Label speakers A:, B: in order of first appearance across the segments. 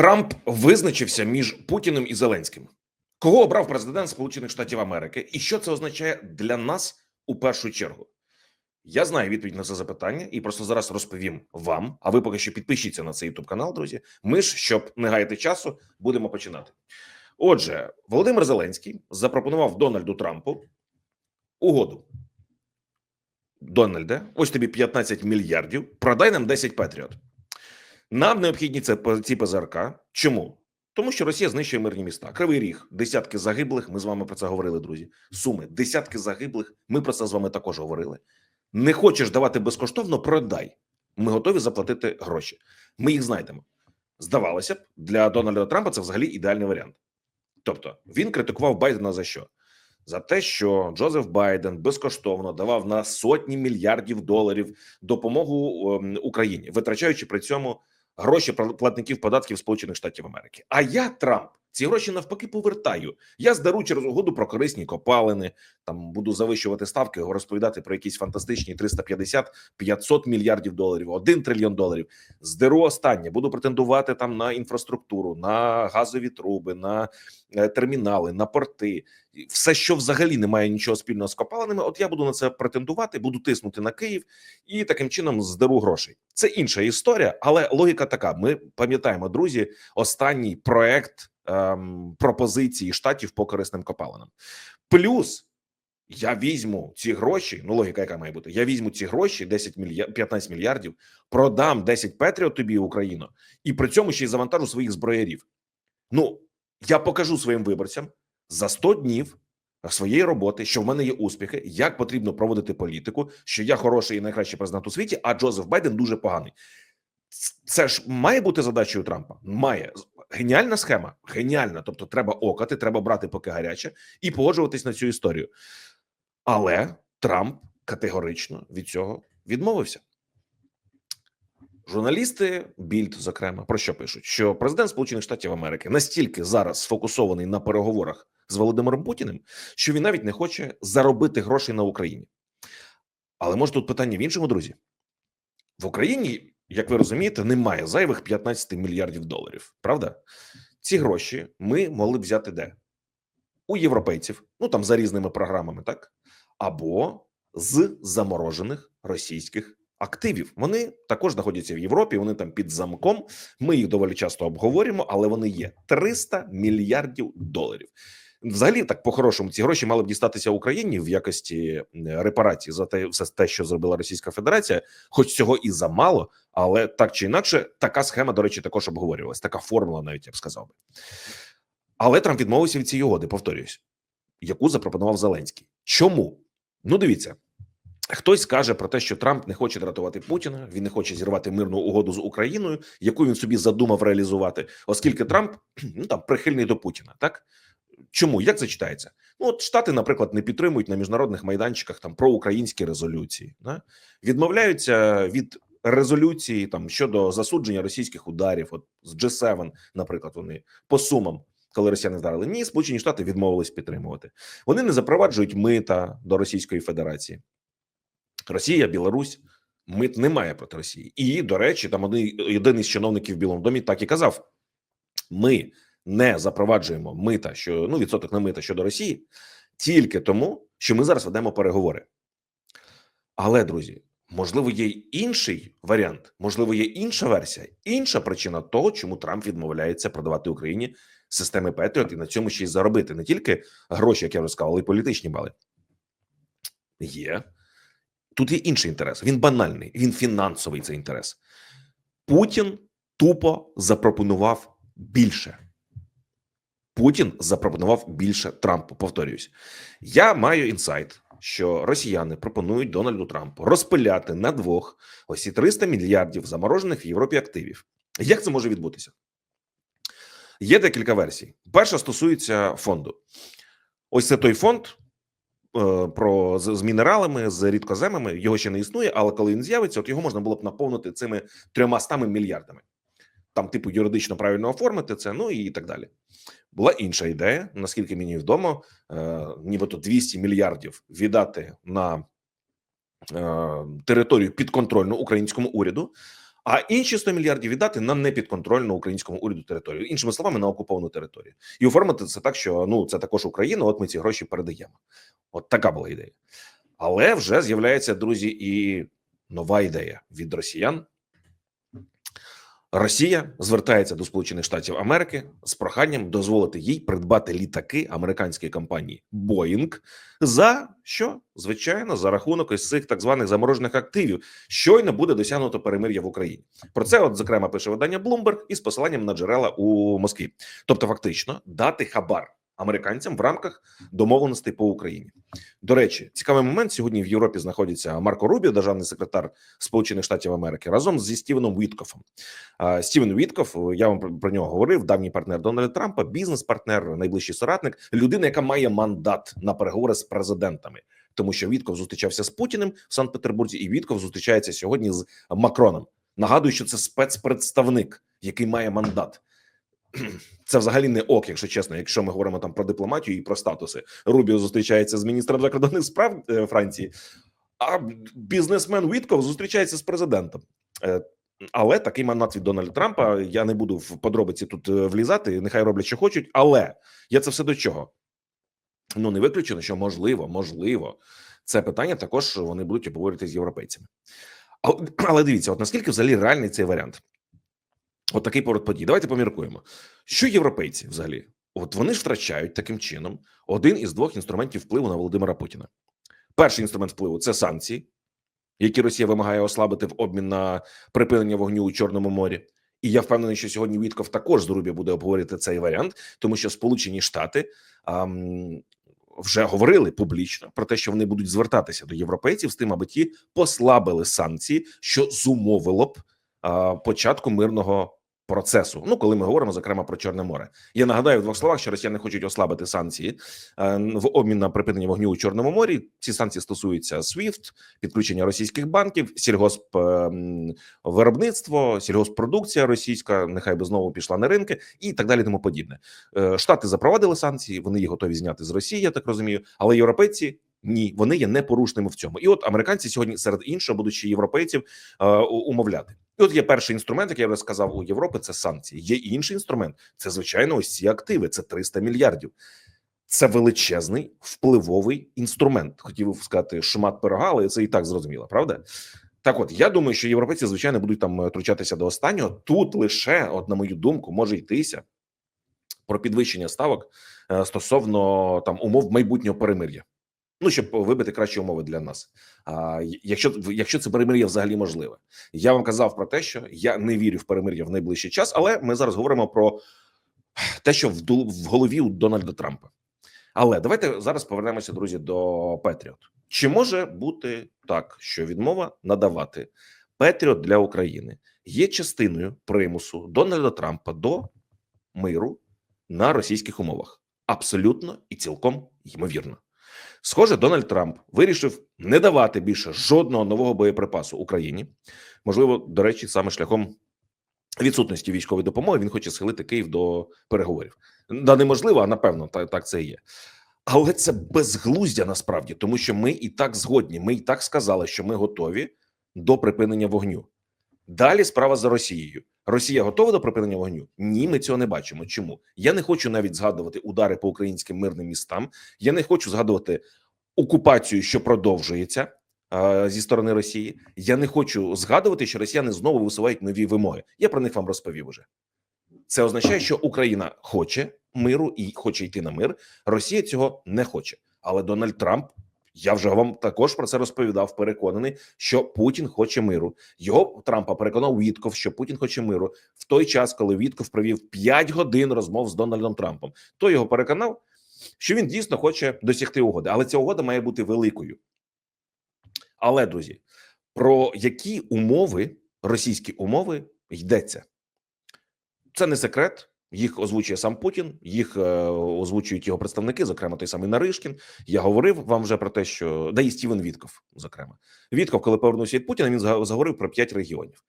A: Трамп визначився між Путіним і Зеленським. Кого обрав президент Сполучених Штатів Америки, і що це означає для нас у першу чергу? Я знаю відповідь на це запитання і просто зараз розповім вам. А ви поки що підпишіться на цей youtube канал, друзі. Ми ж, щоб не гаяти часу, будемо починати. Отже, Володимир Зеленський запропонував Дональду Трампу угоду. Дональде, ось тобі 15 мільярдів. Продай нам 10 Петріот. Нам необхідні це ці ПЗРК. Чому? Тому що Росія знищує мирні міста. Кривий ріг, десятки загиблих. Ми з вами про це говорили, друзі. Суми, десятки загиблих. Ми про це з вами також говорили. Не хочеш давати безкоштовно, продай. Ми готові заплатити гроші. Ми їх знайдемо. Здавалося б, для Дональда Трампа це взагалі ідеальний варіант. Тобто він критикував Байдена за що? За те, що Джозеф Байден безкоштовно давав на сотні мільярдів доларів допомогу ем, Україні, витрачаючи при цьому гроші платників податків Сполучених Штатів Америки. А я Трамп ці гроші навпаки повертаю. Я здару через угоду про корисні копалини. Там буду завищувати ставки, розповідати про якісь фантастичні 350-500 мільярдів доларів, 1 трильйон доларів. Здеру останнє буду претендувати там на інфраструктуру, на газові труби, на е, термінали, на порти. Все, що взагалі не має нічого спільного з копалинами. От я буду на це претендувати, буду тиснути на Київ і таким чином здеру грошей. Це інша історія, але логіка така: ми пам'ятаємо, друзі, останній проект ем, пропозиції штатів по корисним копалинам. Плюс я візьму ці гроші. Ну, логіка, яка має бути. Я візьму ці гроші, 10 мільярдів, 15 мільярдів, продам 10 Петріот тобі, Україно, і при цьому ще й завантажу своїх зброярів. Ну я покажу своїм виборцям за 100 днів. Своєї роботи, що в мене є успіхи, як потрібно проводити політику, що я хороший і найкращий президент у світі, а Джозеф Байден дуже поганий. Це ж має бути задачею Трампа. Має геніальна схема. Геніальна. Тобто, треба окати, треба брати поки гаряче і погоджуватись на цю історію. Але Трамп категорично від цього відмовився. Журналісти Більд, зокрема, про що пишуть? Що президент Сполучених Штатів Америки настільки зараз сфокусований на переговорах з Володимиром Путіним, що він навіть не хоче заробити грошей на Україні. Але може тут питання в іншому, друзі? В Україні, як ви розумієте, немає зайвих 15 мільярдів доларів. Правда? Ці гроші ми могли б взяти де? У європейців, ну там за різними програмами, так або з заморожених російських активів. Вони також знаходяться в Європі. Вони там під замком. Ми їх доволі часто обговорюємо, але вони є 300 мільярдів доларів. Взагалі, так по-хорошому, ці гроші мали б дістатися Україні в якості репарації за те, все те, що зробила Російська Федерація, хоч цього і замало, але так чи інакше, така схема, до речі, також обговорювалась. Така формула, навіть я б сказав би. Але Трамп відмовився від цієї угоди, повторююсь, яку запропонував Зеленський. Чому? Ну, дивіться, хтось каже про те, що Трамп не хоче дратувати Путіна, він не хоче зірвати мирну угоду з Україною, яку він собі задумав реалізувати, оскільки Трамп ну там прихильний до Путіна. Так чому як це читається? Ну от штати, наприклад, не підтримують на міжнародних майданчиках там проукраїнські резолюції, да? відмовляються від. Резолюції там щодо засудження російських ударів, от з G7, наприклад, вони по сумам коли росіяни вдарили. Ні, Сполучені Штати відмовились підтримувати. Вони не запроваджують мита до Російської Федерації. Росія, Білорусь, мит немає проти Росії. І, до речі, там один єдиний з чиновників в Білому домі так і казав: ми не запроваджуємо мита, що ну відсоток на мита щодо Росії, тільки тому, що ми зараз ведемо переговори. Але, друзі, можливо, є інший варіант, можливо, є інша версія, інша причина того, чому Трамп відмовляється продавати Україні системи Петріот і на цьому ще й заробити не тільки гроші, як я вже сказав, але й політичні бали. Є тут є інший інтерес. Він банальний, він фінансовий цей інтерес. Путін тупо запропонував більше. Путін запропонував більше Трампу. Повторююсь, я маю інсайт, що росіяни пропонують Дональду Трампу розпиляти на двох ось ці 300 мільярдів заморожених в Європі активів. Як це може відбутися? Є декілька версій. Перша стосується фонду. Ось це той фонд е, про з, з мінералами, з рідкоземами. Його ще не існує, але коли він з'явиться, от його можна було б наповнити цими трьома стами мільярдами. Там, типу, юридично правильно оформити це, ну і так далі. Була інша ідея, наскільки мені відомо, е, нібито 200 мільярдів віддати на е, територію підконтрольну українському уряду, а інші 100 мільярдів віддати на непідконтрольну українському уряду територію, іншими словами, на окуповану територію, і оформити це так, що ну це також Україна. От ми ці гроші передаємо. От така була ідея. Але вже з'являється друзі, і нова ідея від росіян. Росія звертається до Сполучених Штатів Америки з проханням дозволити їй придбати літаки американської компанії Боїнг. за що звичайно за рахунок із цих так званих заморожених активів. Щойно буде досягнуто перемир'я в Україні. Про це, от зокрема, пише видання Bloomberg із посиланням на джерела у Москві. Тобто, фактично, дати хабар американцям в рамках домовленостей по Україні. До речі, цікавий момент сьогодні в Європі знаходиться Марко Рубіо, державний секретар Сполучених Штатів Америки, разом зі Стівеном Віткофом. Стівен Віткоф, я вам про- нього говорив, давній партнер Дональда Трампа, бізнес-партнер, найближчий соратник, людина, яка має мандат на переговори з президентами. Тому що Вітков зустрічався з Путіним в Санкт-Петербурзі, і Вітков зустрічається сьогодні з Макроном. Нагадую, що це спецпредставник, який має мандат. Це взагалі не ок, якщо чесно. Якщо ми говоримо там про дипломатію і про статуси. Рубіо зустрічається з міністром закордонних справ е, Франції, а бізнесмен Вітков зустрічається з президентом. Е, Але такий мандат від Дональда Трампа. Я не буду в подробиці тут е, влізати. Нехай роблять, що хочуть. Але я це все до чого? Ну не виключено, що можливо, можливо, це питання також вони будуть обговорювати з європейцями. Але дивіться, от наскільки взагалі реальний цей варіант? От такий поворот подій. Давайте поміркуємо. Що європейці взагалі? От вони ж втрачають таким чином один із двох інструментів впливу на Володимира Путіна. Перший інструмент впливу це санкції, які Росія вимагає ослабити в обмін на припинення вогню у Чорному морі. І я впевнений, що сьогодні Вітков також з Рубі буде обговорити цей варіант, тому що Сполучені Штати ам, вже говорили публічно про те, що вони будуть звертатися до європейців з тим, аби ті послабили санкції, що зумовило б а, початку мирного процесу. Ну, коли ми говоримо зокрема про Чорне море. Я нагадаю в двох словах, що росіяни хочуть ослабити санкції е, в обмін на припинення вогню у Чорному морі. Ці санкції стосуються SWIFT, підключення російських банків, сільгосп е, сільгоспродукція російська, нехай би знову пішла на ринки, і так далі. Тому подібне. Е, Штати запровадили санкції, вони їх готові зняти з Росії, я так розумію. Але європейці ні, вони є непорушними в цьому. І от американці сьогодні, серед іншого, будучи європейців, умовляти. І от є перший інструмент, як я вже сказав у Європи, це санкції. Є інший інструмент. Це звичайно ось ці активи. Це 300 мільярдів. Це величезний впливовий інструмент. Хотів би сказати шмат пирога, але це і так зрозуміло, правда? Так, от я думаю, що європейці звичайно будуть там е, тручатися до останнього. Тут лише, от на мою думку, може йтися про підвищення ставок е, стосовно там умов майбутнього перемир'я. Ну щоб вибити кращі умови для нас. А якщо якщо це перемир'я взагалі можливе, я вам казав про те, що я не вірю в перемир'я в найближчий час, але ми зараз говоримо про те, що в голові у Дональда Трампа. Але давайте зараз повернемося, друзі, до Петріот. Чи може бути так, що відмова надавати Петріот для України є частиною примусу Дональда Трампа до миру на російських умовах? Абсолютно і цілком ймовірно. Схоже, Дональд Трамп вирішив не давати більше жодного нового боєприпасу Україні. Можливо, до речі, саме шляхом відсутності військової допомоги він хоче схилити Київ до переговорів. Да, неможливо, а напевно, так, так це і є. Але це безглуздя насправді, тому що ми і так згодні. Ми і так сказали, що ми готові до припинення вогню. Далі справа за Росією. Росія готова до припинення вогню? Ні, ми цього не бачимо. Чому? Я не хочу навіть згадувати удари по українським мирним містам. Я не хочу згадувати окупацію, що продовжується е, зі сторони Росії. Я не хочу згадувати, що росіяни знову висувають нові вимоги. Я про них вам розповів уже. Це означає, що Україна хоче миру і хоче йти на мир. Росія цього не хоче. Але Дональд Трамп, я вже вам також про це розповідав. Переконаний, що Путін хоче миру. Його Трампа переконав Вітков, що Путін хоче миру в той час, коли Вітков провів 5 годин розмов з Дональдом Трампом. Той його переконав, що він дійсно хоче досягти угоди, але ця угода має бути великою. Але друзі, про які умови, російські умови йдеться? Це не секрет. Їх озвучує сам Путін, їх е, озвучують його представники, зокрема той самий Наришкін. Я говорив вам вже про те, що да і Стівен Вітков, зокрема, Вітков, коли повернувся від Путіна, він заговорив про п'ять регіонів.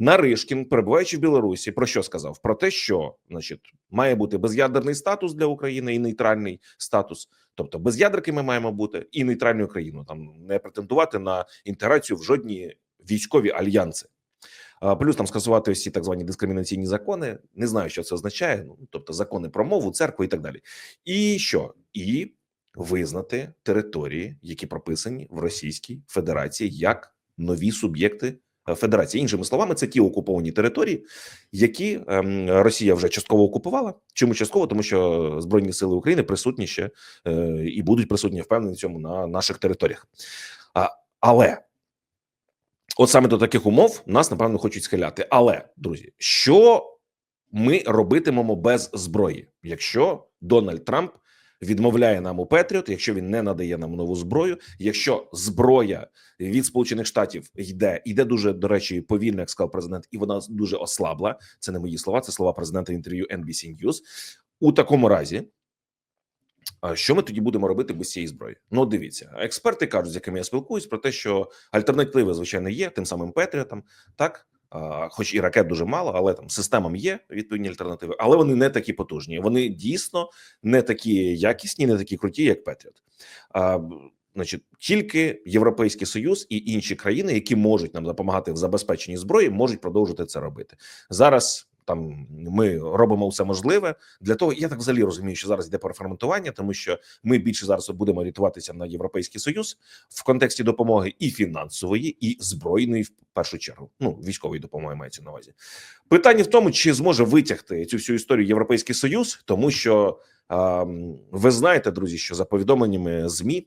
A: Наришкін, перебуваючи в Білорусі, про що сказав? Про те, що значить має бути без'ядерний статус для України і нейтральний статус. Тобто без ядерки ми маємо бути і нейтральною країною, там не претендувати на інтеграцію в жодні військові альянси. Плюс там скасувати всі так звані дискримінаційні закони. Не знаю, що це означає. Ну тобто закони про мову, церкву і так далі. І що? І визнати території, які прописані в Російській Федерації як нові суб'єкти Федерації. Іншими словами, це ті окуповані території, які ем, Росія вже частково окупувала. Чому частково? Тому що Збройні сили України присутні ще е, і будуть присутні впевнені в цьому на наших територіях. Але от саме до таких умов нас напевно хочуть схиляти. Але друзі, що ми робитимемо без зброї, якщо Дональд Трамп відмовляє нам у Петріот, якщо він не надає нам нову зброю, якщо зброя від Сполучених Штатів йде, йде дуже до речі, повільно, як сказав президент, і вона дуже ослабла. Це не мої слова, це слова президента інтерв'ю NBC News. У такому разі. Що ми тоді будемо робити без цієї зброї? Ну, дивіться, експерти кажуть, з якими я спілкуюсь, про те, що альтернативи, звичайно, є тим самим Петріотам, так хоч і ракет дуже мало, але там системам є відповідні альтернативи, але вони не такі потужні. Вони дійсно не такі якісні, не такі круті, як Петріот. Значить, тільки Європейський Союз і інші країни, які можуть нам допомагати в забезпеченні зброї, можуть продовжити це робити зараз. Там ми робимо все можливе для того. Я так взагалі розумію, що зараз йде переформатування, тому що ми більше зараз будемо орієнтуватися на європейський союз в контексті допомоги і фінансової, і збройної, в першу чергу. Ну військової допомоги мається на увазі. Питання в тому, чи зможе витягти цю всю історію Європейський Союз, тому що а, ви знаєте, друзі, що за повідомленнями змі.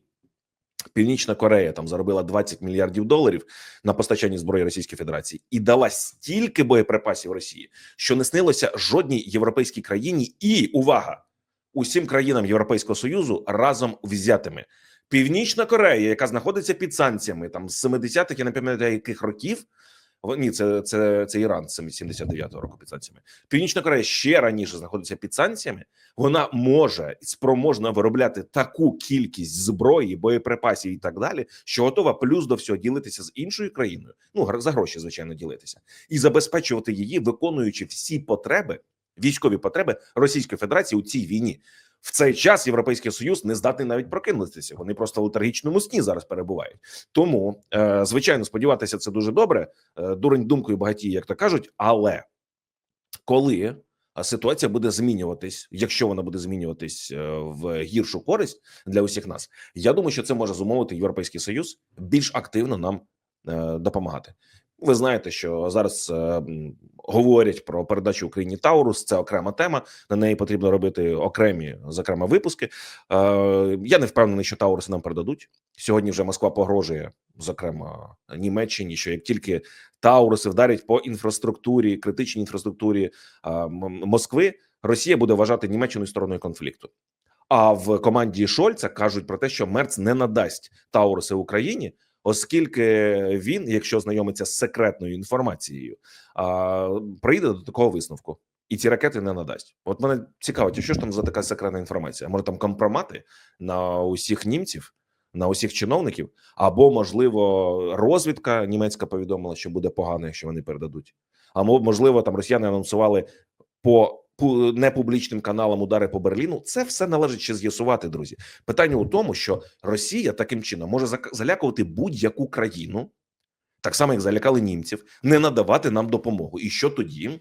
A: Північна Корея там заробила 20 мільярдів доларів на постачанні зброї Російської Федерації і дала стільки боєприпасів Росії, що не снилося жодній європейській країні, і увага усім країнам Європейського союзу разом взятими. Північна Корея, яка знаходиться під санкціями там з 70-х, я не пам'ятаю яких років. Ні, це це, це Іран з 79-го року під санкціями. Північна Корея ще раніше знаходиться під санкціями. Вона може спроможна виробляти таку кількість зброї, боєприпасів і так далі, що готова плюс до всього ділитися з іншою країною. Ну за гроші, звичайно, ділитися і забезпечувати її, виконуючи всі потреби, військові потреби Російської Федерації у цій війні. В цей час європейський союз не здатний навіть прокинутися. Вони просто в летаргічному сні зараз перебувають. Тому е, звичайно, сподіватися, це дуже добре. Е, дурень думкою багаті, як то кажуть. Але коли ситуація буде змінюватись, якщо вона буде змінюватись е, в гіршу користь для усіх нас, я думаю, що це може зумовити європейський союз більш активно нам е, допомагати. Ви знаєте, що зараз е, говорять про передачу Україні Таурус. Це окрема тема. На неї потрібно робити окремі зокрема випуски. Е, я не впевнений, що Тауруси нам передадуть сьогодні. Вже Москва погрожує, зокрема Німеччині, що як тільки Тауруси вдарять по інфраструктурі, критичній інфраструктурі е, Москви, Росія буде вважати Німеччиною стороною конфлікту. А в команді Шольца кажуть про те, що Мерц не надасть Тауруси Україні оскільки він, якщо знайомиться з секретною інформацією, а, прийде до такого висновку. І ці ракети не надасть. От мене цікавить, що ж там за така секретна інформація? Може там компромати на усіх німців, на усіх чиновників, або можливо розвідка німецька повідомила, що буде погано, якщо вони передадуть. А можливо, там росіяни анонсували по непублічним каналам удари по Берліну. Це все належить ще з'ясувати, друзі. Питання у тому, що Росія таким чином може залякувати будь-яку країну, так само як залякали німців, не надавати нам допомогу. І що тоді?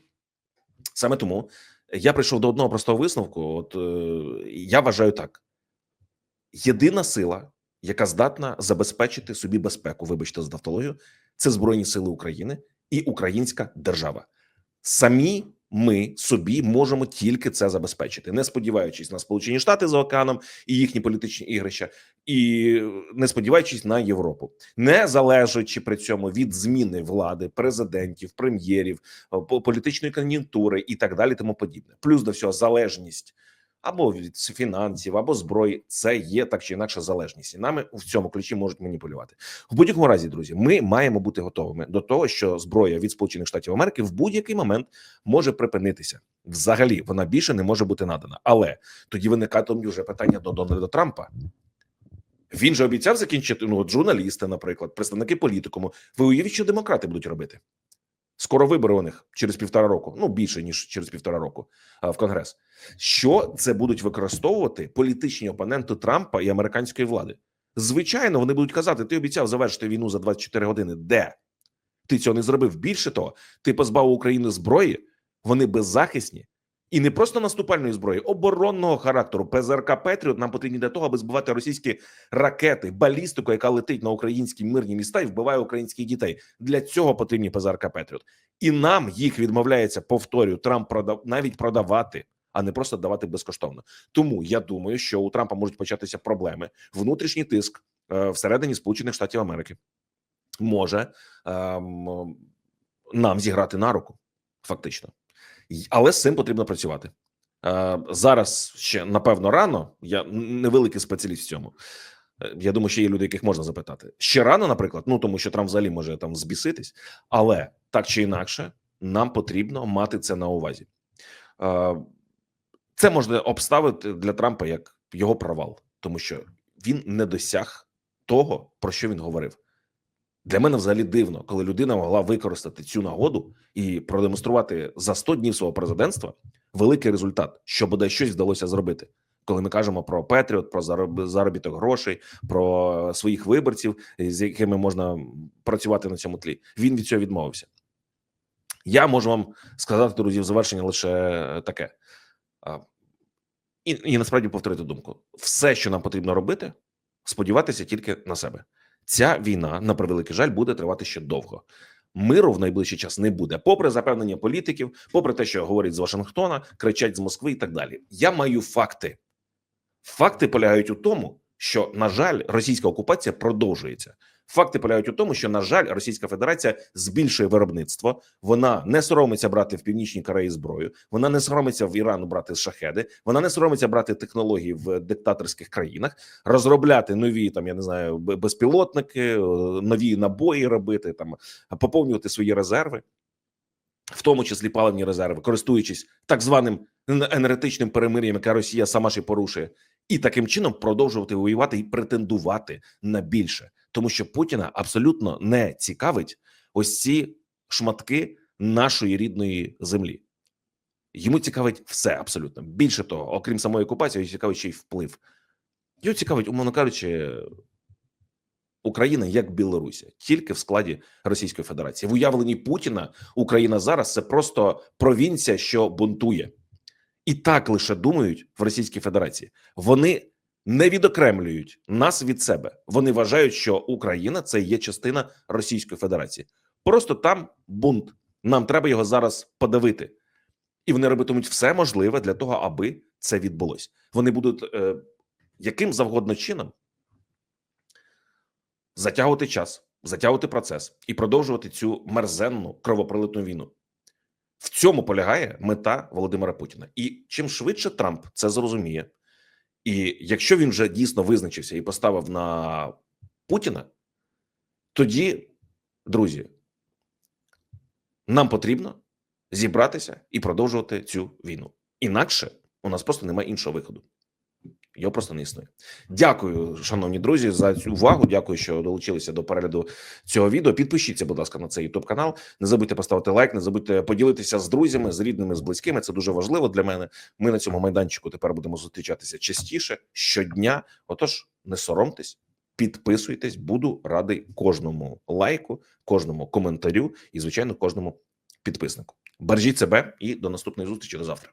A: Саме тому я прийшов до одного простого висновку. От е, я вважаю так: єдина сила, яка здатна забезпечити собі безпеку, вибачте, за тавтологію, це Збройні Сили України і Українська держава. Самі ми собі можемо тільки це забезпечити, не сподіваючись на Сполучені Штати за океаном і їхні політичні ігрища, і не сподіваючись на Європу, не залежачи при цьому від зміни влади, президентів, прем'єрів, політичної кон'юнктури і так далі, тому подібне. Плюс до всього залежність або від фінансів, або зброї. Це є так чи інакше залежність, і нами в цьому ключі можуть маніпулювати. В будь-якому разі, друзі, ми маємо бути готовими до того, що зброя від Сполучених Штатів Америки в будь-який момент може припинитися. Взагалі вона більше не може бути надана. Але тоді виникає вже питання до Дональда Трампа. Він же обіцяв закінчити ну, журналісти, наприклад, представники політикуму. Ви уявіть, що демократи будуть робити. Скоро вибори у них через півтора року, ну більше ніж через півтора року в Конгрес. Що це будуть використовувати політичні опоненти Трампа і американської влади? Звичайно, вони будуть казати: ти обіцяв завершити війну за 24 години. Де Ти цього не зробив. Більше того, ти позбавив України зброї, вони беззахисні. І не просто наступальної зброї, оборонного характеру. ПЗРК Петріот нам потрібні для того, аби збивати російські ракети, балістику, яка летить на українські мирні міста і вбиває українських дітей. Для цього потрібні ПЗРК Петріот. І нам їх відмовляється, повторюю, Трамп продав навіть продавати, а не просто давати безкоштовно. Тому я думаю, що у Трампа можуть початися проблеми, внутрішній тиск е, всередині Сполучених Штатів Америки може ем, нам зіграти на руку, фактично. Але з цим потрібно працювати. Е, зараз ще напевно рано. Я невеликий спеціаліст в цьому. Е, Я думаю, що є люди, яких можна запитати. Ще рано, наприклад, ну тому що Трамп взагалі може там збіситись, але так чи інакше, нам потрібно мати це на увазі. Е, Це можна обставити для Трампа як його провал, тому що він не досяг того, про що він говорив. Для мене взагалі дивно, коли людина могла використати цю нагоду і продемонструвати за 100 днів свого президентства великий результат, що бодай щось вдалося зробити. Коли ми кажемо про Петріот, про заробіток грошей, про своїх виборців, з якими можна працювати на цьому тлі, він від цього відмовився. Я можу вам сказати, друзі, в завершення лише таке. І, і насправді повторити думку: все, що нам потрібно робити, сподіватися тільки на себе. Ця війна, на превеликий жаль, буде тривати ще довго. Миру в найближчий час не буде, попри запевнення політиків, попри те, що говорять з Вашингтона, кричать з Москви і так далі. Я маю факти. Факти полягають у тому, що на жаль, російська окупація продовжується. Факти полягають у тому, що на жаль, Російська Федерація збільшує виробництво. Вона не соромиться брати в північній Кореї зброю. Вона не соромиться в Ірану брати шахеди. Вона не соромиться брати технології в диктаторських країнах, розробляти нові там, я не знаю, безпілотники, е, нові набої робити там, поповнювати свої резерви, в тому числі паливні резерви, користуючись так званим енергетичним перемир'ям, яке Росія сама ж і порушує, і таким чином продовжувати воювати і претендувати на більше, тому що Путіна абсолютно не цікавить ось ці шматки нашої рідної землі. Йому цікавить все абсолютно. Більше того, окрім самої окупації, його цікавить ще й вплив. Його цікавить, умовно кажучи, Україна як Білорусі, тільки в складі Російської Федерації. В уявленні Путіна Україна зараз це просто провінція, що бунтує, і так лише думають в Російській Федерації. Вони не відокремлюють нас від себе. Вони вважають, що Україна це є частина Російської Федерації. Просто там бунт. Нам треба його зараз подавити, і вони робитимуть все можливе для того, аби це відбулося. Вони будуть е, яким завгодно чином затягувати час, затягувати процес і продовжувати цю мерзенну кровопролитну війну. В цьому полягає мета Володимира Путіна. І чим швидше Трамп це зрозуміє, і якщо він вже дійсно визначився і поставив на Путіна, тоді, друзі, нам потрібно зібратися і продовжувати цю війну. Інакше у нас просто немає іншого виходу. Його просто не існує. Дякую, шановні друзі, за цю увагу. Дякую, що долучилися до перегляду цього відео. Підпишіться, будь ласка, на цей youtube канал. Не забудьте поставити лайк, не забудьте поділитися з друзями, з рідними, з близькими. Це дуже важливо для мене. Ми на цьому майданчику тепер будемо зустрічатися частіше щодня. Отож, не соромтесь, підписуйтесь. Буду радий кожному лайку, кожному коментарю і, звичайно, кожному підписнику. Бережіть себе і до наступної зустрічі до завтра.